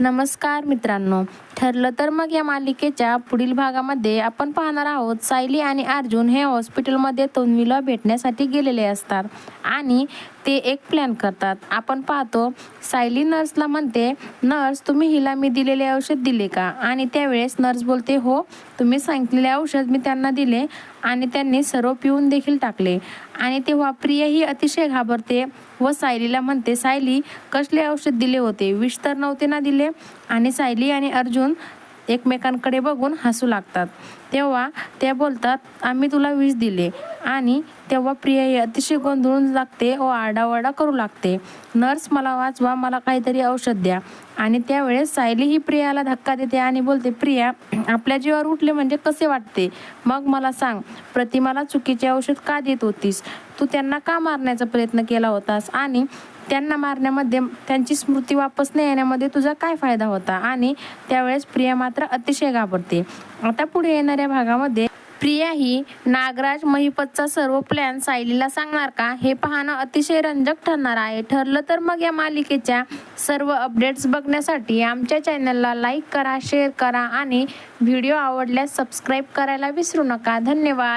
नमस्कार मित्रांनो. ठरलं तर मग या मालिकेच्या पुढील भागामध्ये आपण पाहणार आहोत सायली आणि अर्जुन हे हॉस्पिटलमध्ये तन्वीला भेटण्यासाठी गेलेले असतात आणि ते एक प्लॅन करतात. आपण पाहतो सायली नर्सला म्हणते नर्स तुम्ही हिला मी दिलेले औषध दिले का? आणि त्यावेळेस नर्स बोलते हो तुम्ही सांगितलेले औषध मी त्यांना दिले. आणि त्यांनी सर्व पिऊन देखील टाकले. आणि तेव्हा प्रिया ही अतिशय घाबरते व सायलीला म्हणते सायली कसले औषध दिले होते? विष तर नव्हते ना दिले? आणि सायली आणि अर्जुन एकमेकांकडे बघून हसू लागतात. तेव्हा त्या बोलतात आम्ही तुला विष दिले. आणि तेव्हा प्रिया अतिशय गोंधळून लागते व आरडाओरडा करू लागते. नर्स मला वाचवा मला काहीतरी औषध द्या. आणि त्यावेळेस सायली ही प्रियाला धक्का देते आणि बोलते प्रिया आपल्या जीवावर उठले म्हणजे कसे वाटते? मग मला सांग. प्रतिमाला चुकीचे औषध का देत होतीस? तू त्यांना का मारण्याचा प्रयत्न केला होतास? आणि त्यांना मारण्यामध्ये त्यांची स्मृती वापस न येण्यामध्ये तुझा काय फायदा होता? आणि त्यावेळेस प्रिया मात्र अतिशय घाबरते. आता पुढे येणाऱ्या भागामध्ये प्रिया ही नागराज महिपतचा सर्व प्लॅन सायलीला सांगणार का? हे पाहणं अतिशय रंजक ठरणार आहे. ठरलं तर मग या मालिकेच्या सर्व अपडेट्स बघण्यासाठी आमच्या चॅनलला लाईक करा शेअर करा आणि व्हिडिओ आवडल्यास सबस्क्राईब करायला विसरू नका. धन्यवाद.